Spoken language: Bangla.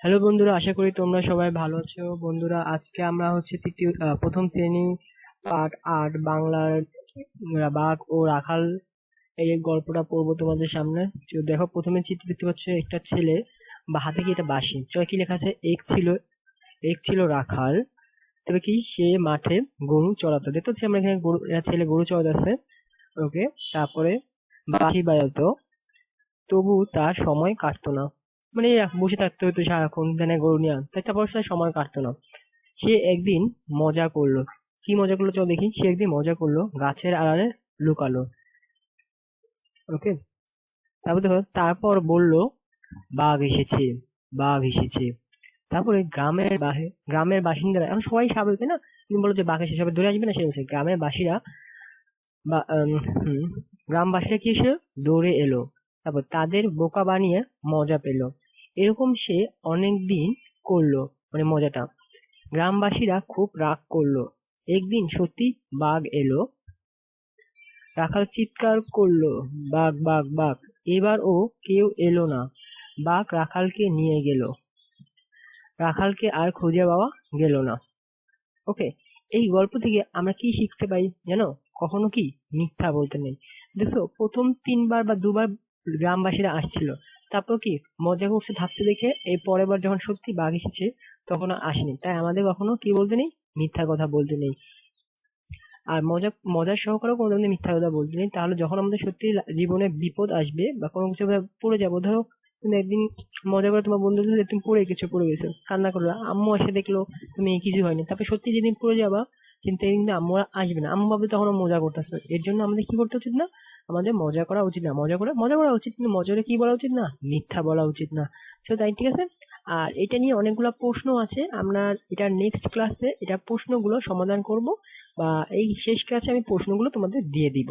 হ্যালো বন্ধুরা, আশা করি তোমরা সবাই ভালো আছো। বন্ধুরা, আজকে আমরা হচ্ছে তৃতীয় প্রথম শ্রেণি পাঠ আট বাংলার বাঘ ও রাখাল এই গল্পটা পড়ব তোমাদের সামনে। দেখো, প্রথমে চিত্র দেখতে পাচ্ছ, একটা ছেলে, বা হাতে কি এটা বাঁশি? চয় কি লেখা আছে? এক ছিল এক ছিল রাখাল, তবে কি সে মাঠে গরু চড়াতো। দেখতে পাচ্ছি আমরা এখানে গরু ছেলে গরু চড়াতেছে ওকে, তারপরে বাঁশি বাজাতো, তবু তার সময় কাটতো না। মানে বসে থাকতে হতো সারাক্ষণ দেনে গরু নিয়ে। তাই তারপর সে সময় কাটতো না। সে একদিন মজা করল। কি মজা করল চল দেখি। সে একদিন মজা করল, গাছের আড়ালে লুকালো। ওকে তারপর দেখো, তারপর বলল, বাঘ এসেছে বাঘ এসেছে। তারপরে গ্রামের বাহে, গ্রামের বাসিন্দারা, এখন সবাই স্বাভাবিক না? তুমি বলো যে বাঘ এসে সবাই দৌড়ে আসবে না? সে বলছে গ্রামের বাসীরা বা গ্রামবাসীরা কি এসে দৌড়ে এলো। তারপর তাদের বোকা বানিয়ে মজা পেল। এরকম সে অনেক দিন করল মানে মজাটা। গ্রামবাসীরা খুব রাগ করল। একদিন সত্যি বাঘ এলো। রাখাল চিৎকার করল, বাঘ বাঘ বাঘ। এবার ও কেউ এলো না। বাঘ রাখালকে নিয়ে গেল। রাখালকে আর খুঁজে পাওয়া গেল না। ওকে, এই গল্প থেকে আমরা কি শিখতে পাই জানো? কখনো কি? মিথ্যা বলতে নেই। দেখো প্রথম তিনবার বা দুবার গ্রামবাসীরা আসছিল। তারপর কি? মজা করছে ভাবছে দেখে, এই পরের বার যখন সত্যি বাঘ এসেছে, তখন আসেনি। তাই আমাদের কখনো কি বলতে নেই? মিথ্যা কথা বলতে নেই। আর মজা মজার সহকারেও কোনো ধরনের মিথ্যা কথা বলতে নেই। তাহলে যখন আমাদের সত্যি জীবনে বিপদ আসবে বা কোনো কিছু পড়ে যাব, ধরো তুমি একদিন মজা করে তোমার বন্ধুদের তুমি পড়ে গেছো পড়ে গেছো, কান্না করল, আম্মু এসে দেখল, তুমি কিছু হয়নি। তারপর সত্যি যেদিন পড়ে যাবা কিন্তু এই কিন্তু আমরা আসবে না। আম্মু বাবু তখন মজা করতেছে এর জন্য আমাদের কি করতে উচিত না? আমাদের মজা করা উচিত না। মজা করে, মজা করা উচিত কিন্তু মজা করে কি বলা উচিত না? মিথ্যা বলা উচিত না। সো তাই ঠিক আছে? আর এটা নিয়ে অনেকগুলো প্রশ্ন আছে। আমরা এটা নেক্সট ক্লাসে এটা প্রশ্নগুলো সমাধান করব বা এই শেষ ক্লাসে আমি প্রশ্নগুলো তোমাদের দিয়ে দিব।